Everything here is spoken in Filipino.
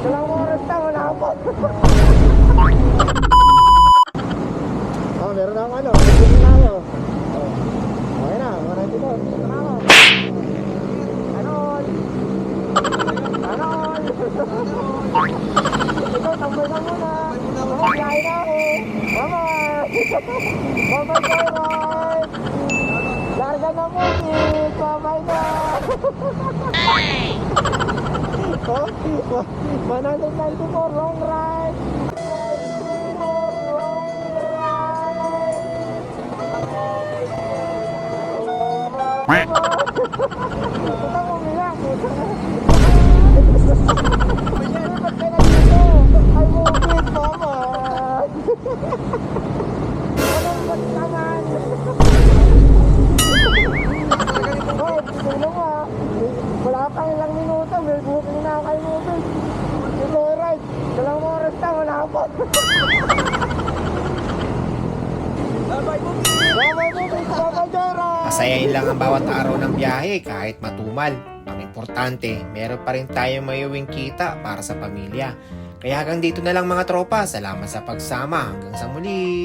Dalawang oras na, wala pa. oh, meron akong ano, hindi tayo. Oh. Okay na, wala dito. Salamat. Kanon! Kanon! Ito, na muna. Na. Bye-bye! Bye. Larga na mo, Nick! Bye-bye na! Ah. Wala pa ilang minuto, may booking Masayain lang ang bawat araw ng biyahe kahit matumal. Ang importante, meron pa rin tayong mayuwing kita para sa pamilya. Kaya hanggang dito na lang mga tropa. Salamat sa pagsama. Hanggang sa muli.